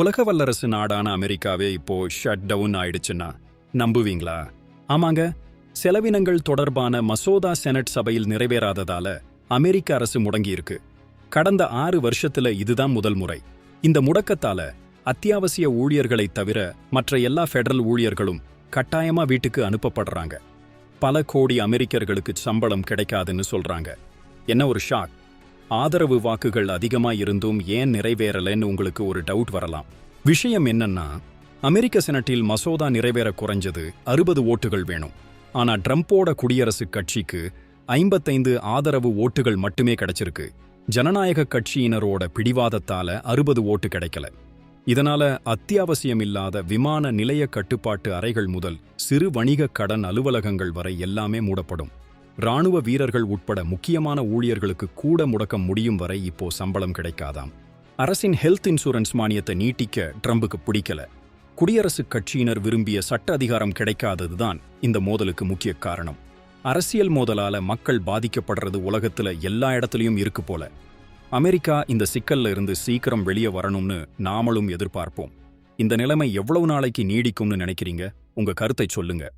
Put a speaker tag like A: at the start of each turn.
A: உலக வல்லரசு நாடான அமெரிக்காவே இப்போ ஷட் டவுன் ஆயிடுச்சுன்னா நம்புவீங்களா? ஆமாங்க. செலவினங்கள் தொடர்பான மசோதா செனட் சபையில் நிறைவேறாததால அமெரிக்க அரசு முடங்கியிருக்கு. கடந்த ஆறு வருஷத்துல இதுதான் முதல் முறை. இந்த முடக்கத்தால அத்தியாவசிய ஊழியர்களைத் தவிர மற்ற எல்லா ஃபெடரல் ஊழியர்களும் கட்டாயமா வீட்டுக்கு அனுப்பப்படுறாங்க. பல கோடி அமெரிக்கர்களுக்கு சம்பளம் கிடைக்காதுன்னு சொல்றாங்க. என்ன ஒரு ஷாக் ஆதரவு வாக்குகள் அதிகமா இருந்தும் ஏன் நிறைவேறலைன்னு உங்களுக்கு ஒரு டவுட் வரலாம். விஷயம் என்னன்னா அமெரிக்க செனட்டில் மசோதா நிறைவேற குறைஞ்சது அறுபது ஓட்டுகள் வேணும். ஆனா ட்ரம்போட குடியரசுக் கட்சிக்கு ஐம்பத்தைந்து ஆதரவு ஓட்டுகள் மட்டுமே கிடைச்சிருக்கு. ஜனநாயக கட்சியினரோட பிடிவாதத்தால அறுபது ஓட்டு கிடைக்கல. இதனால அத்தியாவசியமில்லாத விமான நிலைய கட்டுப்பாட்டு அறைகள் முதல் சிறு வணிக கடன் அலுவலகங்கள் வரை எல்லாமே மூடப்படும். ராணுவ வீரர்கள் உட்பட முக்கியமான ஊழியர்களுக்கு கூட முடக்கம் முடியும் வரை இப்போ சம்பளம் கிடைக்காதாம். அரசின் ஹெல்த் இன்சூரன்ஸ் மானியத்தை நீட்டிக்க ட்ரம்புக்கு பிடிக்கல. குடியரசுக் கட்சியினர் விரும்பிய சட்ட அதிகாரம் கிடைக்காததுதான் இந்த மோதலுக்கு முக்கிய காரணம். அரசியல் மோதலால மக்கள் பாதிக்கப்படுறது உலகத்துல எல்லா இடத்துலயும் இருக்கு போல. அமெரிக்கா இந்த சிக்கல்ல இருந்து சீக்கிரம் வெளியே வரணும்னு நாமளும் எதிர்பார்ப்போம். இந்த நிலைமை எவ்வளவு நாளைக்கு நீடிக்கும்னு நினைக்கிறீங்க? உங்க கருத்தை சொல்லுங்க.